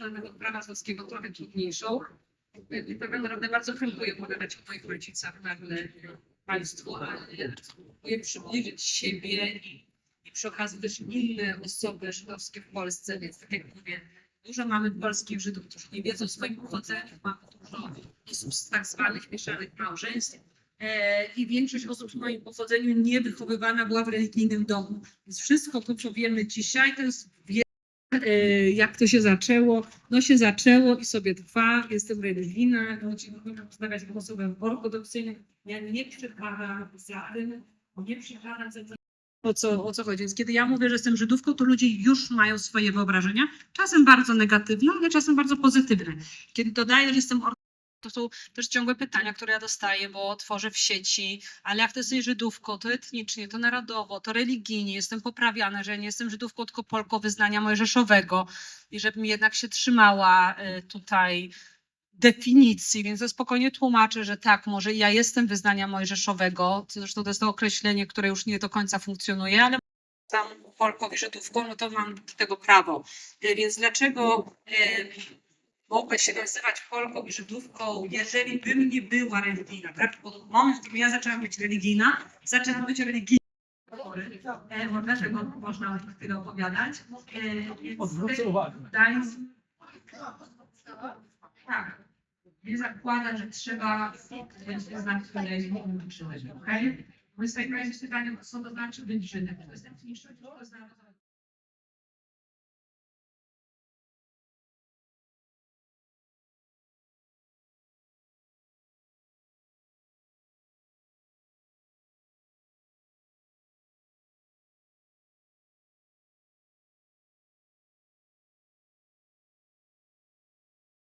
mamy, prawa polskiego trochę trudniejszą. I tak naprawdę bardzo chętnie opowiadać o moich rodzicach nagle Państwu, ale próbuję przybliżyć siebie i, i przy okazji też inne osoby żydowskie w Polsce, więc tak jak mówię, dużo mamy polskich Żydów, którzy nie wiedzą o swoim mamy dużo osób z tak zwanych mieszanych małżeństw, E, i większość osób w moim pochodzeniu nie wychowywana była w religijnym domu. Więc wszystko to, co wiemy dzisiaj, to jest e, jak to się zaczęło. No się zaczęło i sobie trwa. Jestem religijna, ludzie mogą postawiać osobę ortodoksyjną. Ja nie przepadam za tym, nie przepadam za. O co, o co chodzi? Więc kiedy ja mówię, że jestem Żydówką, to ludzie już mają swoje wyobrażenia, czasem bardzo negatywne, ale czasem bardzo pozytywne. Kiedy dodaję, że jestem to są też ciągłe pytania, które ja dostaję, bo tworzę w sieci, ale jak to jesteś Żydówką, to etnicznie, to narodowo, to religijnie, jestem poprawiana, że nie jestem Żydówką, tylko Polką wyznania mojżeszowego i żebym jednak się trzymała e, tutaj definicji, więc ja spokojnie tłumaczę, że tak, może ja jestem wyznania mojżeszowego, zresztą to jest to określenie, które już nie do końca funkcjonuje, ale tam Polką i Żydówką, no to mam do tego prawo. E, Więc dlaczego e, mogę się nazywać Polką i Żydówką, jeżeli bym nie była religijna, tak? Bo moment, w którym ja zaczęłam być religijna, zaczęłam być religijna. E, bo dlaczego można o tym chwilę opowiadać? E, Odwrócę uwagę. Gdańsk, tak, nie zakłada, że trzeba e, znać przynależność, okej? My sobie pytanie, co to znaczy być Żydem. To jest etniczność, to jest narodowość.